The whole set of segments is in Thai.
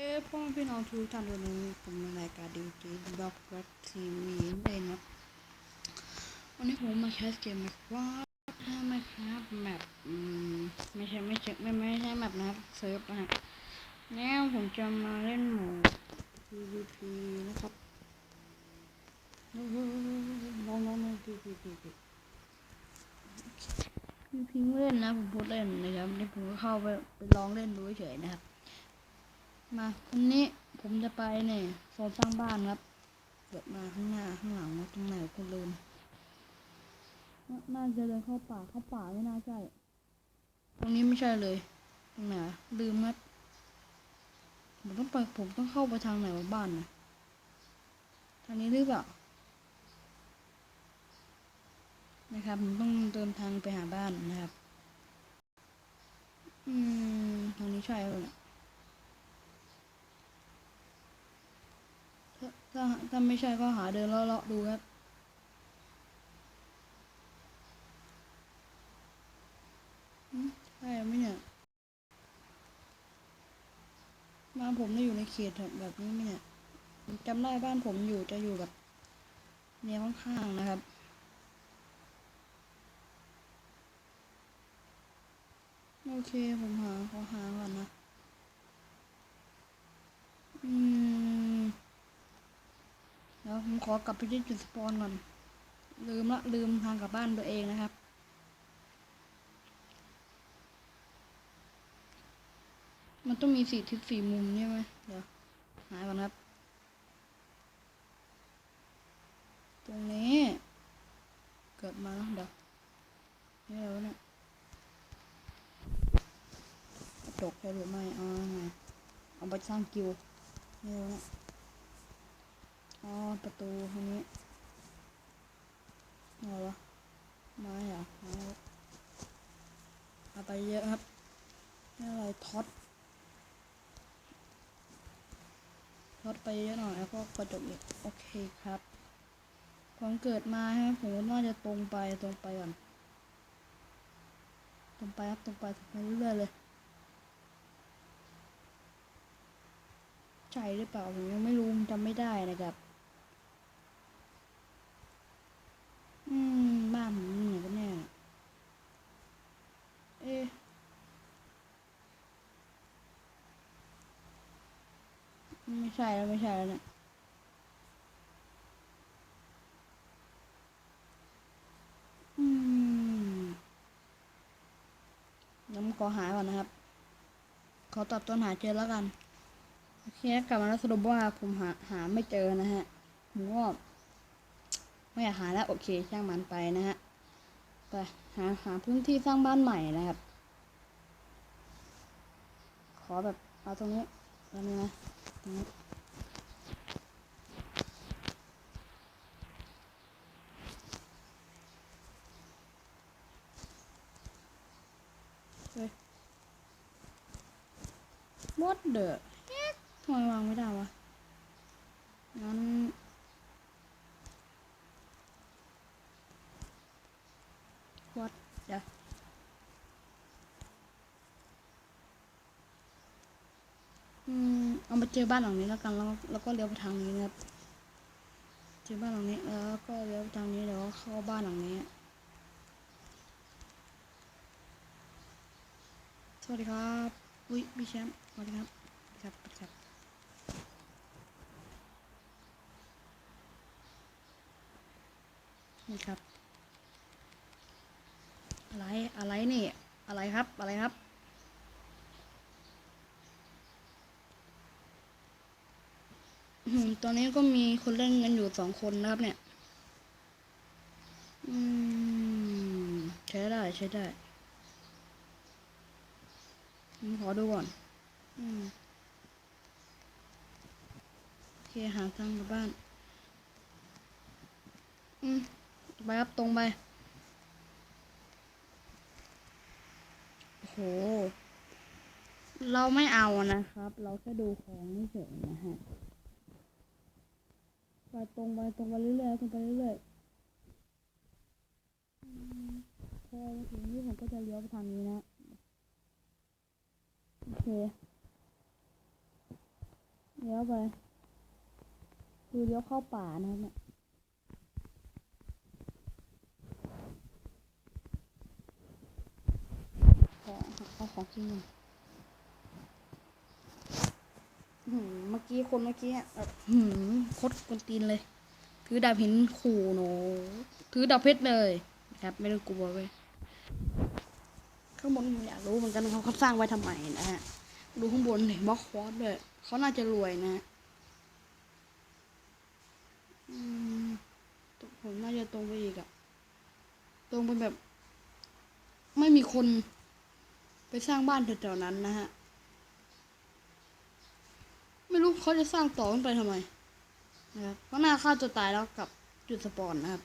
เด้พ่อแม่พี่น้องทุกท่านวันนี้ผมในรายการดิวจีบล็อกรักทีวีนั่นเองครับวันนี้ผมมาแคสเกมแบบว่าถ้าไม่ครับแมปไม่ใช่ไม่ใช่ไม่ไม่ใช่แมปนะครับเซิร์ฟนะฮะแล้วผมจะมาเล่นหมู PVP นะครับน้องน้องน้อง PVP พี่พิงเล่นนะผมพูดเล่นนะครับนี่ผมก็เข้าไปไปลองเล่นดูเฉยนะครับ มาวันนี้ผมจะไปเนี่ยโซนสร้างบ้านครับเกิดมาข้างหน้าข้างหลังว่าตรงไหนกูลืมนน่าจะเดินเข้าป่าเข้าป่าไม่น่าใช่ ตรงนี้ไม่ใช่เลยตรงไหนลืมครับผมต้องไปผมต้องเข้าไปทางไหนวะบ้านนะทางนี้หรือเปล่านะครับผมต้องเดินทางไปหาบ้านนะครับ อืมทางนี้ใช่เลยเนี่ย ถ้าถ้าไม่ใช่ก็หาเดินเลาะๆดูครับใช่ไหมเนี่ยบ้านผมได้อยู่ในเขตแบบนี้ไหมเนี่ยจำได้บ้านผมอยู่จะอยู่แบบแนวข้างๆนะครับโอเค ผมหาขอหาก่อนนะ อืม ดี๋ยวผมขอกลับไปที่จุดสปอนก่อน ลืมละลืมทางกลับบ้านตัวเองนะครับ มันต้องมีสี่ทิศสี่มุมใช่ไหมเดี๋ยวหายก่อนครับ ตรงนี้ เกิดมาแล้วเดี๋ยวนี่แล้วเนี่ยกระจกใช่หรือไม่เอาไงเอาไปสร้างกิวนี่แล้วเนี่ย อ๋อ ประตูทางนี้อะไรวะไม้เหรอไม้เอาไปเยอะครับนี่อะไรท็อตท็อตไปเยอะหน่อยแล้วก็กระจกอีกโอเคครับความเกิดมาฮะผมว่าน่าจะตรงไปตรงไปก่อนตรงไปครับตรงไปตรงไปเรื่อยๆเลยใช่หรือเปล่าผมยังไม่รู้จำไม่ได้นะครับ อืม บ้านผมอยู่ไหนกันแน่เอ๊ะไม่ ใช่แล้วไม่ใช่แล้วเนี่ยอืมงั้นผมขอหายก่อนนะครับ ขอตัดต้นหาเจอแล้วกัน โอเคกลับมาแล้วสรุปว่าผมหาหาไม่เจอนะฮะผมก็ไม่อยากหาแล้วโอเคช่างมันไปนะฮะไปหาหาพื้นที่สร้างบ้านใหม่นะครับ ขอแบบเอาตรงนี้ตรงนี้นะตรงนี้ what the heck ทำไมวางไม่ได้วะ งั้นวัดเดี๋ยวอืม เอามาเจอบ้านหลังนี้แล้วกัน แล้วแล้วก็เลี้ยวไปทางนี้นะครับ เจอบ้านหลังนี้ แล้วก็เลี้ยวไปทางนี้เดี๋ยวเข้าบ้านหลังนี้ สวัสดีครับ อุ้ยพี่แชมป์สวัสดีครับครับครับนี่ครับ อะไรอะไรนี่ อะไรครับอะไรครับอืมตอนนี้ก็มีคนเล่นกันอยู่สองคนนะครับเนี่ย อืม ใช้ได้ใช้ได้ ขอดูก่อน อืมโอเคหาทางกลับบ้าน อืมไปครับตรงไป โอ้โห เราไม่เอานะครับ เราแค่ดูของเฉยนะฮะ ไปตรงไปตรงไปเรื่อยๆตรงไปเรื่อยๆอืมพอถึงนี่ผมก็จะเลี้ยวไปทางนี้นะ โอเคเลี้ยวไปคือเลี้ยวเข้าป่านะครับเนี่ยขอเอาของกินหน่อยหือเมื่อกี้คนเมื่อกี้อะแบบหืมโคตรกวนตีนเลย ถือดาบหินขู่หนู ถือดาบเพชรเลย ครับ ไม่ต้องกลัวเว้ยางบนผมอยากรู้เหมือนกันว่าเขาสร้างไว้ทำไมนะฮะดูข้างบนเห็นบล็อกคอร์สด้วยเขาน่าจะรวยนะฮะอืมผมน่าจะตรงไปอีกอะตรงไปแบบ ไม่มีคนไปสร้างบ้านแถวๆนั้นนะฮะ ไม่รู้เขาจะสร้างต่อขึ้นไปทำไมนะครับเพราะหน้าฆ่าตัวตายแล้วกับจุดสปอนนะครับ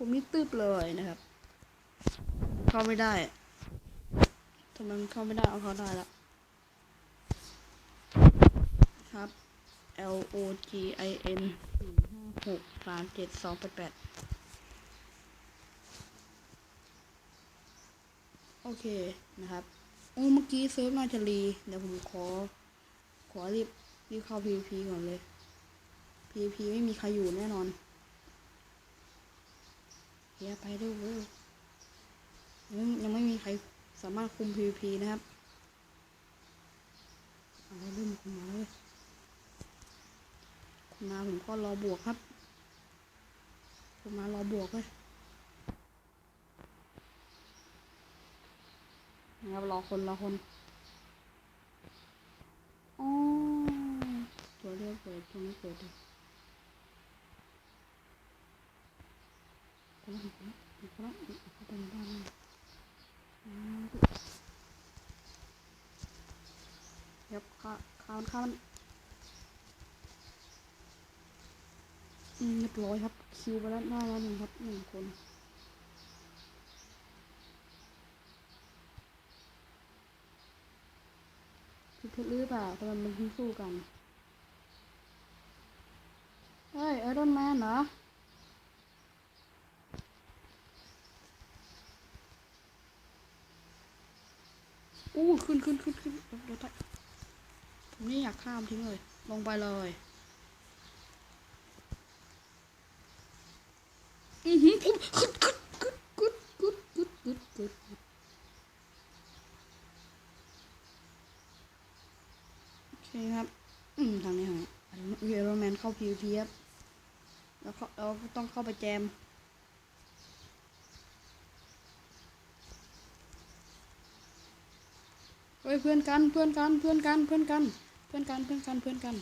ผมนี่ตืบเลยนะครับ เข้าไม่ได้ทำไมมันเข้าไม่ได้เอาเข้าได้แล้วครับ L O G I N สี่ห้าหกสามเจ็ดสองแปดแปดโอเคนะครับโอ้เมื่อกี้เซิร์ฟน่าจะรีเดี๋ยวผมขอ ขอรีบรีบเข้า PVP ก่อนเลย PVP ไม่มีใครอยู่แน่นอน เฮียไปดูเว้ยยังยังไม่มีใครสามารถคุม PVP นะครับเอาเริ่มคุมมาเลยคุมมาผมก็รอบวกครับคุมมารอบวกเลยนะครับรอคนรอคนอ๋อตัวเลือกเปิดตรงนี้เปิดดิคนละคนละคนละคนละ ยับครับข้าข้าวข้าวอืมเรียบร้อยครับ คิวไปแล้วหน้าแล้วหนึ่งครับหนึ่งคนคือเพชรหรือเปล่าทำไมมันถึงสู้กัน เฮ้ยไอรอนแมนเหรอ อู้ขึ้นขึ้นขึ้นขึ้นเดี๋ยวเดี๋ยวไปผมนี่อยากข้ามทิ้งเลย ลงไปเลยอือหือผมขึ้นขึ้นขึ้นขึ้นขึ้นขึ้นขึ้นขึ้นขึ้นโอเคครับ อืมทางนี้ทางนี้เอโรแมนเข้า PVP ครับแล้วเขาเราก็ต้องเข้าไปแจม ฮ้ยเพื่อนกันเพื่อนกันเพื่อนกันเพื่อนกันเพื่อนกันเพื่อนกันเพื่อนกัน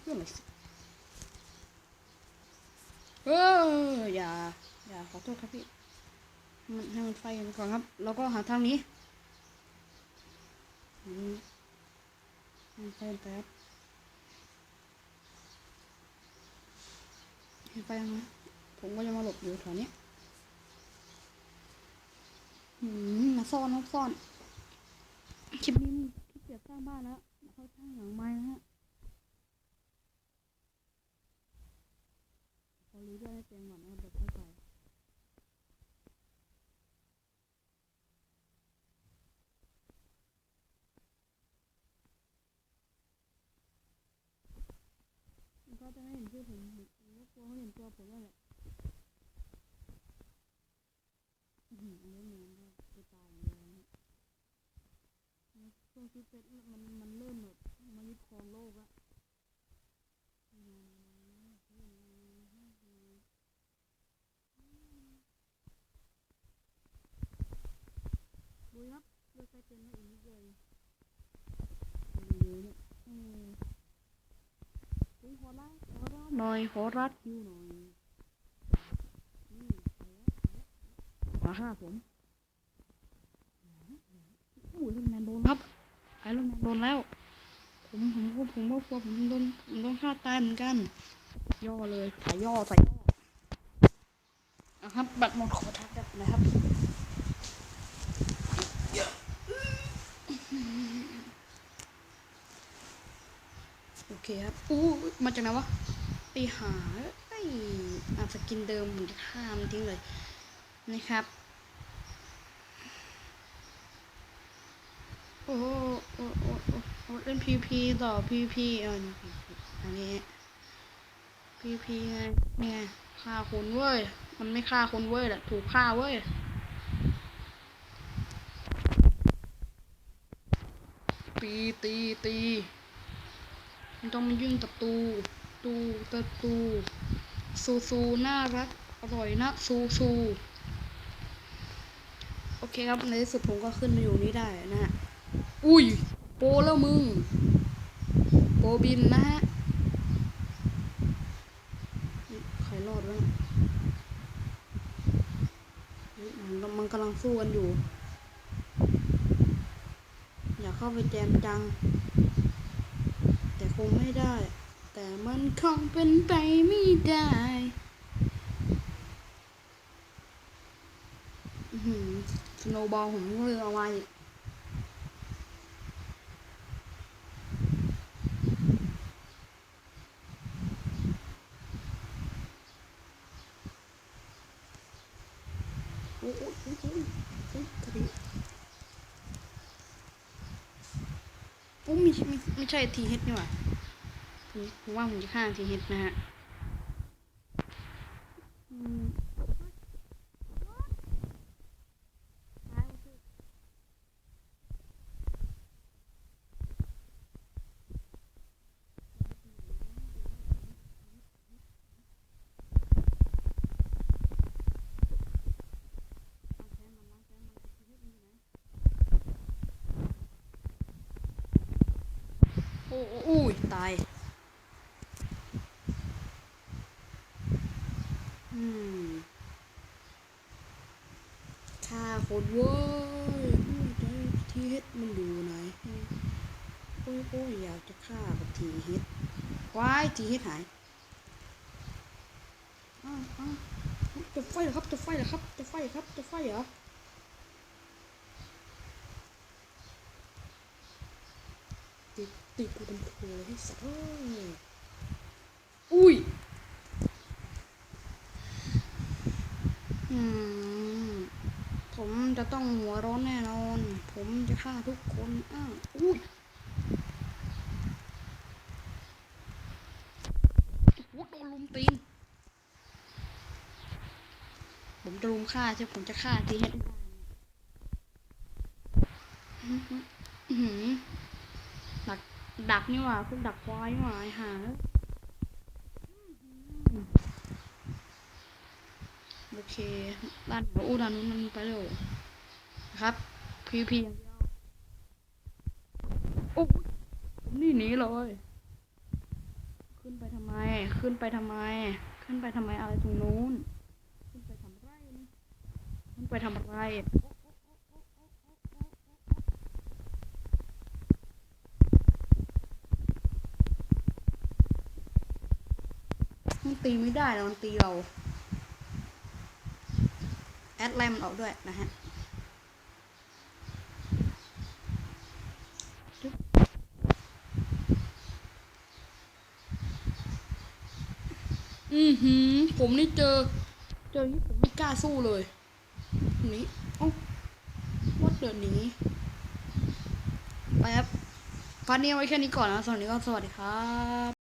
เพื่อนอะไรเอออย่าอย่าขอโทษครับพี่ให้มันให้มันไฟกันก่อนครับ แล้วก็หาทางนี้ไฟกันไปครับให้ไฟยังไงผมก็จะมาหลบอยู่แถวนี้ มาซ่อนครับซ่อน คลิปนี้คลิปเกียจสร้างบ้านแล้วเขาสร้างหลังไม้นะฮะพอรู้ด้วยให้เตียงหมอนนะครับเดี๋ยวค่อยไปก็จะไม่เห็นชื่อผมผมก็กลัวเขาเห็นตัวผมนั่นแหละอืมอันนี้ ตายเลยช่วงที่เป็นมันมันเริ่มแบบมายึดครองโลกอะดูครับดูใส่เป็นมาอีกเลยอืมหัวร้าหัวร้าหน่อยหัวร้านคิวหน่อยมาห้าผม รอนแมนโดนแล้ว ผมผมก็ผมก็กลัวผมโดนผมโดนฆ่าตายเหมือนกัน ย่อเลยสายย่อสายย่ออะครับ บัตรหมดขอทักกันนะครับโอเคครับอู้มาจากไหนวะไปหาไอ้อาสกินเดิมผมจะข้ามนทิ้งเลยนะครับ อ้โหโอ้โหโอ้โหเล่นพีพีต่อพีพีเออนี่อันนี้พีพีไงเนี่ยฆ่าคนเว้ย มันไม่ฆ่าคนเว้ยแหละ ถูกฆ่าเว้ยตีตีตีมันต้องมายื่งประตูตูประตูซูซูน่ารักอร่อยนะซูซูโอเคครับในที่สุดผมก็ขึ้นมาอยู่นี่ได้นะฮะ อุ้ยโปแล้วมึง โปบินนะฮะ ใครรอดวะมันมันกำลังสู้กันอยู่ อยากเข้าไปแจมจัง แต่คงไม่ได้ แต่มันคงเป็นไปไม่ได้สโนบอลผมก็เลยเอามาอีก โอ้โหโอ้โหโอ้โหโอ้กระดิ่งโอ้ไม่ไม่ไม่ใช่ทีเฮดนี่หว่าผมผมว่าผมจะฆ่าทีเฮดนะฮะอืมโอ้โอ้ยตายอืมฆ่าคนเว้ยอุ้ยได้ทีเฮ็ดมันอยู่ไหนโอ้ยโอ้ยอยากจะฆ่ากับทีเฮ็ดควายทีเฮ็ดหายอ้าวอ้าวจะไฟเหรอครับจะไฟเหรอครับจะไฟเหรอครับจะไฟเหรอ ติดติดกูเป็นโผล่ให้สัตว์เอ้ยอุ้ยอืมผมจะต้องหัวร้อนแน่นอน ผมจะฆ่าทุกคนอ้าวอุ้ยโอ้โหโดนลุมตีน ผมจะลุมฆ่าใช่ผมจะฆ่าทีเฮ็ดให้ได้อื้อหืออื้อหือดัก ดักนี่หว่าพวกดักควายนี่หว่าหาโอเคด้านอู้ด้านนู้นมันไปเร็วนะครับพีพีอย่างเดียวโอ้นี่หนีเลย ขึ้นไปทำไม ขึ้นไปทำไม ขึ้นไปทำไมอะไรตรงนู้น ขึ้นไปทำไรขึ้นไปทำอะไร ตีไม่ได้แล้วมันตีเรา แอดไลน์มันออกด้วยนะฮะอือหือ ผมนี่เจอ เจอนี่ผมไม่กล้าสู้เลยนี้เอ้าวัดเดินหนีไปครับพาร์ทนี้เอาไว้แค่นี้ก่อนนะสวัสดีก็สวัสดีครับ